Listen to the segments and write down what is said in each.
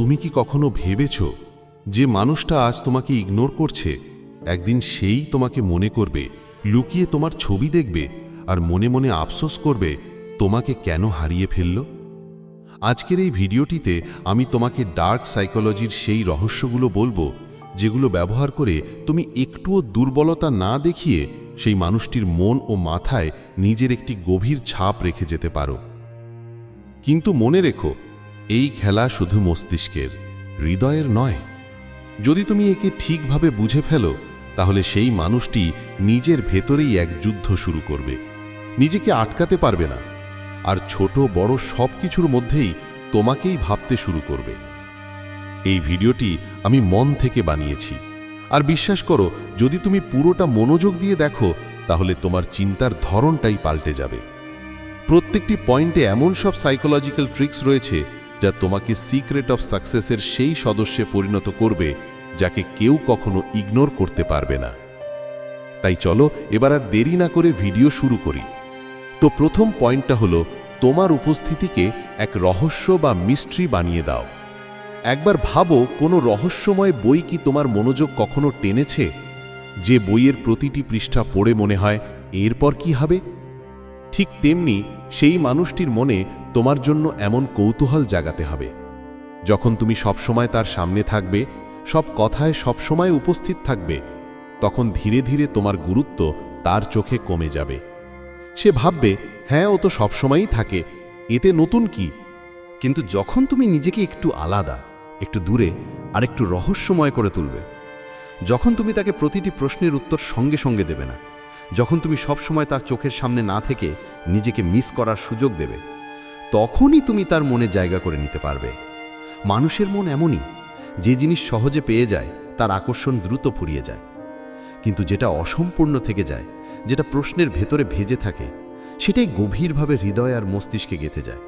তুমি কি কখনো ভেবেছ যে মানুষটা আজ তোমাকে ইগনোর করছে? একদিন সেই তোমাকে মনে করবে, লুকিয়ে তোমার ছবি দেখবে আর মনে মনে আফসোস করবে, তোমাকে কেন হারিয়ে ফেলল? আজকের এই ভিডিওটিতে আমি তোমাকে ডার্ক সাইকোলজির সেই রহস্যগুলো বলব, যেগুলো ব্যবহার করে তুমি একটুও দুর্বলতা না দেখিয়ে সেই মানুষটির মন ও মাথায় নিজের একটি গভীর ছাপ রেখে যেতে পারো। কিন্তু মনে রেখো এই খেলা শুধু মস্তিষ্কের, হৃদয়ের নয়। যদি তুমি একে ঠিকভাবে বুঝে ফেলো, তাহলে সেই মানুষটি নিজের ভেতরেই এক যুদ্ধ শুরু করবে। নিজেকে আটকাতে পারবে না। আর ছোট, বড় সব কিছুর মধ্যেই তোমাকেই ভাবতে শুরু করবে। এই ভিডিওটি আমি মন থেকে বানিয়েছি। আর বিশ্বাস করো, যদি তুমি পুরোটা মনোযোগ দিয়ে দেখো, তাহলে তোমার চিন্তার ধরনটাই পাল্টে যাবে। প্রত্যেকটি পয়েন্টে এমন সব সাইকোলজিক্যাল ট্রিক্স রয়েছে যা তোমাকে সিক্রেট অফ সাকসেসের সেই সদস্যে পরিণত করবে, যাকে কেউ কখনো ইগনোর করতে পারবে না। তাই চলো, এবার আর দেরি না করে ভিডিও শুরু করি। তো প্রথম পয়েন্টটা হলো, তোমার উপস্থিতিকে এক রহস্য বা মিস্ট্রি বানিয়ে দাও। একবার ভাবো, কোনো রহস্যময় বই কি তোমার মনোযোগ কখনো টেনেছে? যে বইয়ের প্রতিটি পৃষ্ঠা পড়ে মনে হয়, এরপর কি হবে? ঠিক তেমনি সেই মানুষটির মনে তোমার জন্য এমন কৌতূহল জাগাতে হবে। যখন তুমি সবসময় তার সামনে থাকবে, সব কথায় সবসময় উপস্থিত থাকবে, তখন ধীরে ধীরে তোমার গুরুত্ব তার চোখে কমে যাবে। সে ভাববে হ্যাঁ ও তো সবসময়ই থাকে, এতে নতুন কি? কিন্তু যখন তুমি নিজেকে একটু আলাদা, একটু দূরে, আর একটু রহস্যময় করে তুলবে, যখন তুমি তাকে প্রতিটি প্রশ্নের উত্তর সঙ্গে সঙ্গে দেবে না যখন তুমি সবসময় তার চোখের সামনে না থেকে নিজেকে মিস করার সুযোগ দেবে, তখনই তুমি তার মনে জায়গা করে নিতে পারবে। মানুষের মন এমনই, যে জিনিস সহজে পেয়ে যায়, তার আকর্ষণ দ্রুত ফুরিয়ে যায়। কিন্তু যেটা অসম্পূর্ণ থেকে যায়, যেটা প্রশ্নের ভেতরে ভেজে থাকে, সেটাই গভীরভাবে হৃদয় আর মস্তিষ্কে গেঁথে যায়।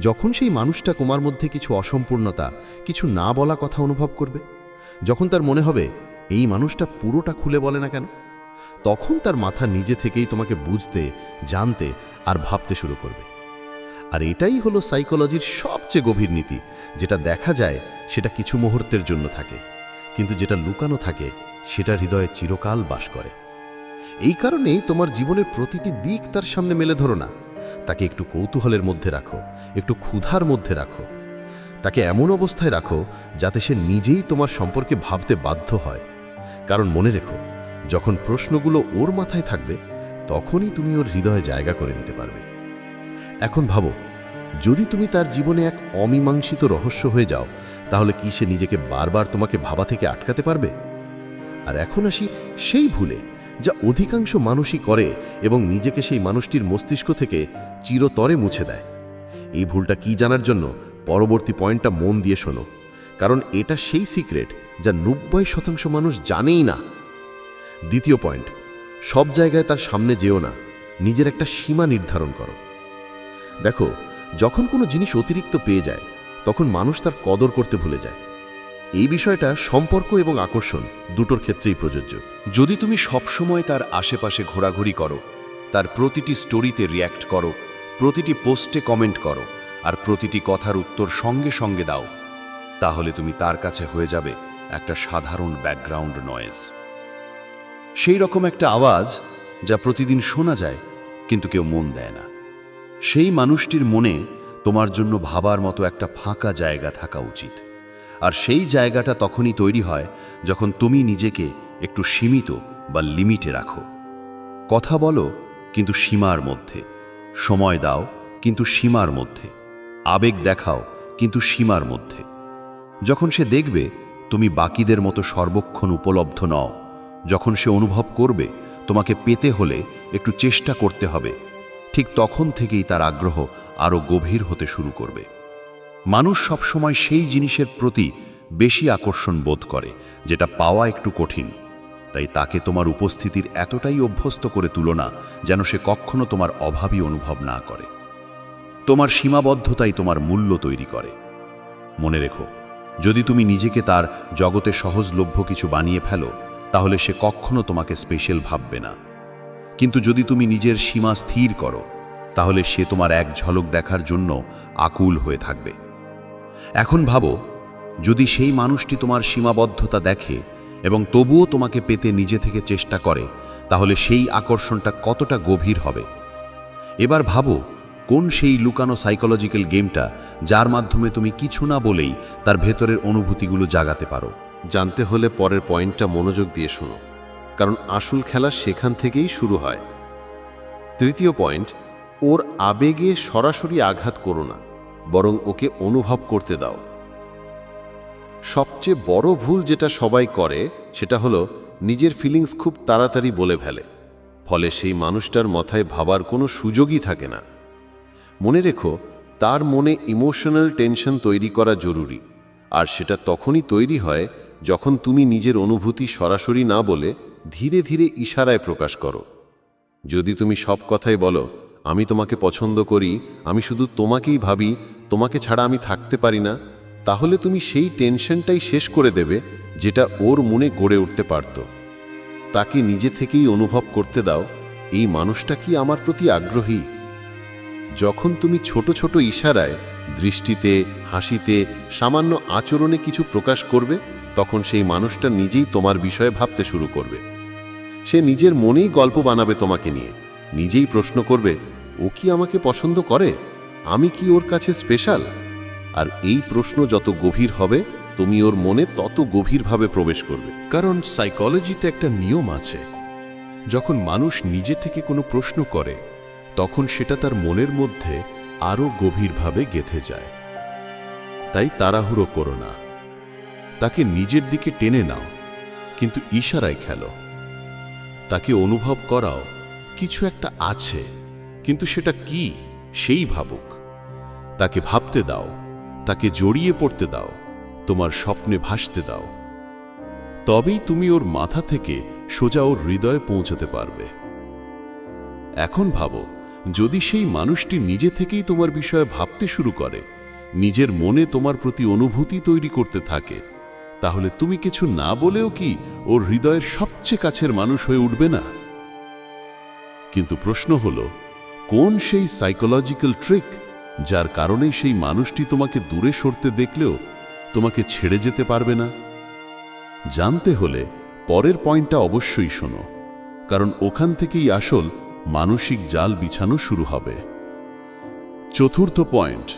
যখন সেই মানুষটা তোমার মধ্যে কিছু অসম্পূর্ণতা, কিছু না বলা কথা অনুভব করবে, যখন তার মনে হবে, এই মানুষটা পুরোটা খুলে বলে না কেন? তখন তার মাথা নিজে থেকেই তোমাকে বুঝতে, জানতে আর ভাবতে শুরু করবে। আর এটাই হলো সাইকোলজির সবচেয়ে গভীর নীতি, যেটা দেখা যায় সেটা কিছু মুহূর্তের জন্য থাকে, কিন্তু যেটা লুকানো থাকে সেটা হৃদয়ে চিরকাল বাস করে। এই কারণেই তোমার জীবনের প্রতিটি দিক তার সামনে মেলে ধরো না। তাকে একটু কৌতূহলের মধ্যে রাখো, একটু ক্ষুধার মধ্যে রাখো। তাকে এমন অবস্থায় রাখো যাতে সে নিজেই তোমার সম্পর্কে ভাবতে বাধ্য হয়। কারণ মনে রেখো যখন প্রশ্নগুলো ওর মাথায় থাকবে, তখনই তুমি ওর হৃদয়ে জায়গা করে নিতে পারবে। এখন ভাবো, যদি তুমি তার জীবনে এক অমীমাংসিত রহস্য হয়ে যাও, তাহলে কি সে নিজেকে বারবার তোমাকে ভাবা থেকে আটকাতে পারবে? আর এখন আসি সেই ভুলে, যা অধিকাংশ মানুষই করে এবং নিজেকে সেই মানুষটির মস্তিষ্ক থেকে চিরতরে মুছে দেয়। এই ভুলটা কি জানার জন্য পরবর্তী পয়েন্টটা মন দিয়ে শোনো, কারণ এটা সেই সিক্রেট যা নব্বই শতাংশ মানুষ জানেই না। দ্বিতীয় পয়েন্ট, সব জায়গায় তার সামনে যেও না, নিজের একটা সীমা নির্ধারণ করো। দেখো, যখন কোনো জিনিস অতিরিক্ত পেয়ে যায়, তখন মানুষ তার কদর করতে ভুলে যায়। এই বিষয়টা সম্পর্ক এবং আকর্ষণ দুটোর ক্ষেত্রেই প্রযোজ্য। যদি তুমি সবসময় তার আশেপাশে ঘোরাঘুরি করো, তার প্রতিটি স্টোরিতে রিয়্যাক্ট করো, প্রতিটি পোস্টে কমেন্ট করো, আর প্রতিটি কথার উত্তর সঙ্গে সঙ্গে দাও, তাহলে তুমি তার কাছে হয়ে যাবে একটা সাধারণ ব্যাকগ্রাউন্ড নয়েজ। সেই রকম একটা আওয়াজ যা প্রতিদিন শোনা যায়, কিন্তু কেউ মন দেয় না। সেই মানুষটির মনে তোমার জন্য ভাবার মতো একটা ফাঁকা জায়গা থাকা উচিত। আর সেই জায়গাটা তখনই তৈরি হয় যখন তুমি নিজেকে একটু সীমিত বা লিমিটে রাখো। কথা বলো, কিন্তু সীমার মধ্যে। সময় দাও, কিন্তু সীমার মধ্যে। আবেগ দেখাও, কিন্তু সীমার মধ্যে। যখন সে দেখবে, তুমি বাকিদের মতো সর্বক্ষণ উপলব্ধ নও। যখন সে অনুভব করবে, তোমাকে পেতে হলে একটু চেষ্টা করতে হবে। ঠিক তখন থেকেই তার আগ্রহ আরও গভীর হতে শুরু করবে। মানুষ সবসময় সেই জিনিসের প্রতি বেশি আকর্ষণ বোধ করে, যেটা পাওয়া একটু কঠিন। তাই তাকে তোমার উপস্থিতির এতটাই অভ্যস্ত করে তুলো না, যেন সে কখনো তোমার অভাবই অনুভব না করে। তোমার সীমাবদ্ধতাই তোমার মূল্য তৈরি করে। মনে রেখো, যদি তুমি নিজেকে তার জগতে সহজলভ্য কিছু বানিয়ে ফেলো তাহলে সে কখনো তোমাকে স্পেশাল ভাববে না। কিন্তু যদি তুমি নিজের সীমা স্থির করো, তাহলে সে তোমার এক ঝলক দেখার জন্য আকুল হয়ে থাকবে। এখন ভাবো, যদি সেই মানুষটি তোমার সীমাবদ্ধতা দেখে এবং তবুও তোমাকে পেতে নিজে থেকে চেষ্টা করে, তাহলে সেই আকর্ষণটা কতটা গভীর হবে? এবার ভাবো, কোন সেই লুকানো সাইকোলজিক্যাল গেমটা যার মাধ্যমে তুমি কিছু না বলেই তার ভেতরের অনুভূতিগুলো জাগাতে পারো। জানতে হলে পরের পয়েন্টটা মনোযোগ দিয়ে শোনো, কারণ আসল খেলা সেখান থেকেই শুরু হয়। তৃতীয় পয়েন্ট, ওর আবেগে সরাসরি আঘাত করো না, বরং ওকে অনুভব করতে দাও। সবচেয়ে বড় ভুল যেটা সবাই করে, সেটা হলো নিজের ফিলিংস খুব তাড়াতাড়ি বলে ফেলে, ফলে সেই মানুষটার মাথায় ভাবার কোনো সুযোগই থাকে না। মনে রেখো, তার মনে ইমোশনাল টেনশন তৈরি করা জরুরি, আর সেটা তখনই তৈরি হয় যখন তুমি নিজের অনুভূতি সরাসরি না বলে ধীরে ধীরে ইশারায় প্রকাশ করো। যদি তুমি সব কথাই বলো, আমি তোমাকে পছন্দ করি, আমি শুধু তোমাকেই ভাবি, তোমাকে ছাড়া আমি থাকতে পারি না, তাহলে তুমি সেই টেনশনটাই শেষ করে দেবে যেটা ওর মনে গড়ে উঠতে পারত। তাকে নিজে থেকেই অনুভব করতে দাও, এই মানুষটা কি আমার প্রতি আগ্রহী? যখন তুমি ছোট ছোট ইশারায় দৃষ্টিতে, হাসিতে, সামান্য আচরণে কিছু প্রকাশ করবে তখন সেই মানুষটা নিজেই তোমার বিষয়ে ভাবতে শুরু করবে। সে নিজের মনেই গল্প বানাবে তোমাকে নিয়ে। নিজেই প্রশ্ন করবে, ও কি আমাকে পছন্দ করে? আমি কি ওর কাছে স্পেশাল আর এই প্রশ্ন যত গভীর হবে, তুমি ওর মনে তত গভীরভাবে প্রবেশ করবে। কারণ সাইকোলজিতে একটা নিয়ম আছে, যখন মানুষ নিজে থেকে কোনো প্রশ্ন করে, তখন সেটা তার মনের মধ্যে আরও গভীরভাবে গেথে যায়। তাই তাড়াহুড়ো করো না। তাকে নিজের দিকে টেনে নাও, কিন্তু ইশারায় খেলো। তাকে অনুভব করাও, কিছু একটা আছে, কিন্তু সেটা কি, সেই ভাবুক। তাকে ভাবতে দাও, তাকে জড়িয়ে পড়তে দাও, তোমার স্বপ্নে ভাসতে দাও। তবেই তুমি ওর মাথা থেকে সোজা ওর হৃদয়ে পৌঁছাতে পারবে। এখন ভাবো, যদি সেই মানুষটি নিজে থেকেই তোমার বিষয়ে ভাবতে শুরু করে, নিজের মনে তোমার প্রতি অনুভূতি তৈরি করতে থাকে তাহলে তুমি কিছু না বলেও কি ওর হৃদয়ের সবচেয়ে কাছের মানুষ হয়ে উঠবে না? কিন্তু প্রশ্ন হল, কোন সেই সাইকোলজিক্যাল ট্রিক যার কারণে সেই মানুষটি তোমাকে দূরে সরতে দেখলেও তোমাকে ছেড়ে যেতে পারবে না? জানতে হলে পরের পয়েন্টটা অবশ্যই শোনো, কারণ ওখান থেকেই আসল মানসিক জাল বিছানো শুরু হবে। চতুর্থ পয়েন্ট,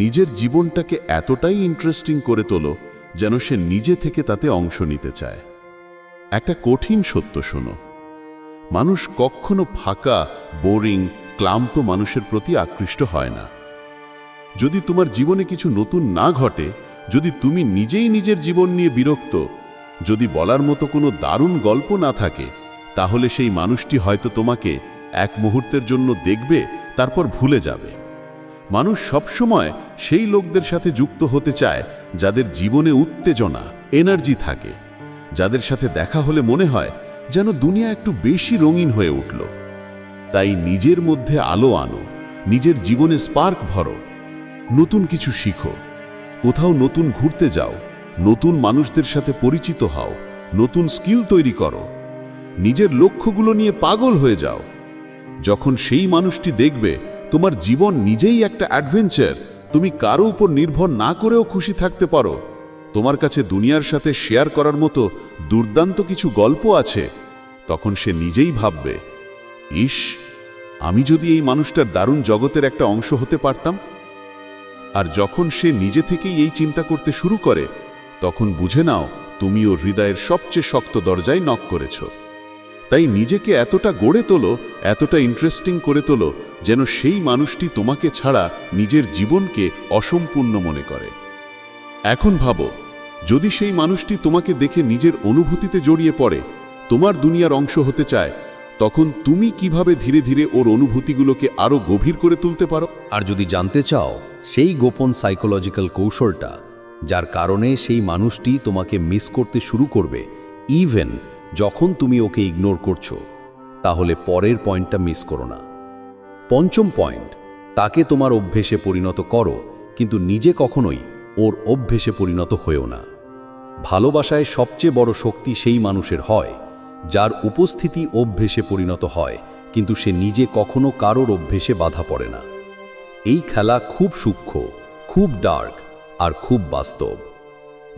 নিজের জীবনটাকে এতটাই ইন্টারেস্টিং করে তোলো যেন সে নিজে থেকে তাতে অংশ নিতে চায়। একটা কঠিন সত্য শোনো। মানুষ কখনো ফাঁকা, বোরিং, ক্লান্ত মানুষের প্রতি আকৃষ্ট হয় না। যদি তোমার জীবনে কিছু নতুন না ঘটে, যদি তুমি নিজেই নিজের জীবন নিয়ে বিরক্ত, যদি বলার মতো কোনো দারুণ গল্প না থাকে, তাহলে সেই মানুষটি হয়তো তোমাকে এক মুহূর্তের জন্য দেখবে, তারপর ভুলে যাবে। মানুষ সবসময় সেই লোকদের সাথে যুক্ত হতে চায় যাদের জীবনে উত্তেজনা এনার্জি থাকে, যাদের সাথে দেখা হলে মনে হয় যেন দুনিয়া একটু বেশি রঙিন হয়ে উঠল। তাই নিজের মধ্যে আলো আনো, নিজের জীবনে স্পার্ক ভরো, নতুন কিছু শিখো, কোথাও নতুন ঘুরতে যাও, নতুন মানুষদের সাথে পরিচিত হও, নতুন স্কিল তৈরি করো, নিজের লক্ষ্যগুলো নিয়ে পাগল হয়ে যাও। যখন সেই মানুষটি দেখবে তোমার জীবন নিজেই একটা অ্যাডভেঞ্চার তুমি কারও উপর নির্ভর না করেও খুশি থাকতে পারো। তোমার কাছে দুনিয়ার সাথে শেয়ার করার মতো দুর্দান্ত কিছু গল্প আছে, তখন সে নিজেই ভাববে ইস আমি যদি এই মানুষটার দারুণ জগতের একটা অংশ হতে পারতাম? আর যখন সে নিজে থেকেই এই চিন্তা করতে শুরু করে, তখন বুঝে নাও তুমি ওর হৃদয়ের সবচেয়ে শক্ত দরজায় নক করেছ। তাই নিজেকে এতটা গড়ে তোলো, এতটা ইন্টারেস্টিং করে তোলো, যেন সেই মানুষটি তোমাকে ছাড়া নিজের জীবনকে অসম্পূর্ণ মনে করে। এখন ভাবো, যদি সেই মানুষটি তোমাকে দেখে নিজের অনুভূতিতে জড়িয়ে পড়ে, তোমার দুনিয়ার অংশ হতে চায়, তখন তুমি কীভাবে ধীরে ধীরে ওর অনুভূতিগুলোকে আরও গভীর করে তুলতে পারো? আর যদি জানতে চাও, সেই গোপন সাইকোলজিক্যাল কৌশলটা, যার কারণে সেই মানুষটি তোমাকে মিস করতে শুরু করবে ইভেন যখন তুমি ওকে ইগনোর করছ, তাহলে পরের পয়েন্টটা মিস করো না। পঞ্চম পয়েন্ট, তাকে তোমার অভ্যেসে পরিণত করো, কিন্তু নিজে কখনোই ওর অভ্যেসে পরিণত হয়েও না। ভালোবাসায় সবচেয়ে বড় শক্তি সেই মানুষের হয়, যার উপস্থিতি অভ্যেসে পরিণত হয়, কিন্তু সে নিজে কখনো কারোর অভ্যেসে বাধা পড়ে না। এই খেলা খুব সূক্ষ্ম, খুব ডার্ক আর খুব বাস্তব।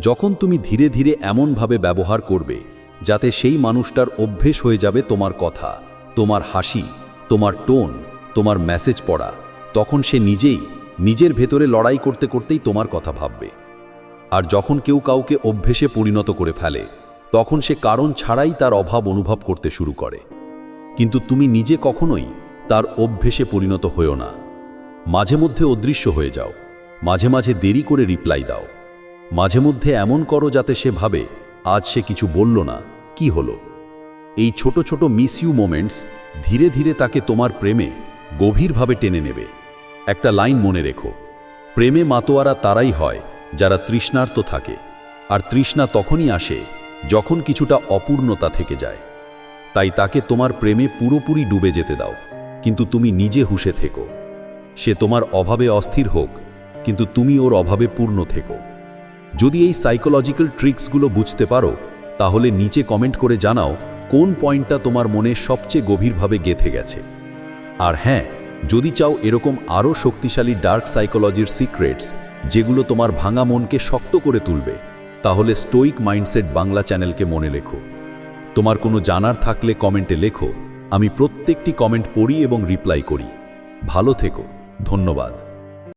যখন তুমি ধীরে ধীরে এমনভাবে ব্যবহার করবে যাতে সেই মানুষটার অভ্যেস হয়ে যাবে তোমার কথা, তোমার হাসি, তোমার টোন, তোমার মেসেজ পড়া। তখন সে নিজেই নিজের ভেতরে লড়াই করতে করতেই তোমার কথা ভাববে। আর যখন কেউ কাউকে অভ্যেসে পরিণত করে ফেলে, তখন সে কারণ ছাড়াই তার অভাব অনুভব করতে শুরু করে। কিন্তু তুমি নিজে কখনোই তার অভ্যেসে পরিণত হয়েও না। মাঝে মধ্যে অদৃশ্য হয়ে যাও। মাঝে মাঝে দেরি করে রিপ্লাই দাও। মাঝে মধ্যে এমন করো যাতে সে ভাবে আজ সে কিছু বলল না, কি হলো? এই ছোট ছোট মিস ইউ মোমেন্টস ধীরে ধীরে তাকে তোমার প্রেমে গভীরভাবে টেনে নেবে। একটা লাইন মনে রেখো, প্রেমে মাতোয়ারা তারাই হয় যারা তৃষ্ণার্ত থাকে, আর তৃষ্ণা তখনই আসে যখন কিছুটা অপূর্ণতা থেকে যায়। তাই তাকে তোমার প্রেমে পুরোপুরি ডুবে যেতে দাও, কিন্তু তুমি নিজে হুশে থেকো। সে তোমার অভাবে অস্থির হোক, কিন্তু তুমি ওর অভাবে পূর্ণ থেকো। যদি এই সাইকোলজিক্যাল ট্রিক্সগুলো বুঝতে পারো, তাহলে নিচে কমেন্ট করে জানাও কোন পয়েন্টটা তোমার মনে সবচেয়ে গভীরভাবে গেথে গেছে। আর হ্যাঁ যদি চাও এরকম আরও শক্তিশালী ডার্ক সাইকোলজির সিক্রেটস যেগুলো তোমার ভাঙা মনকে শক্ত করে তুলবে, তাহলে স্টোইক মাইন্ডসেট বাংলা চ্যানেলকে মনে লেখো। তোমার কোনো জানার থাকলে কমেন্টে লেখো, আমি প্রত্যেকটি কমেন্ট পড়ি এবং রিপ্লাই করি। ভালো থেকো, ধন্যবাদ।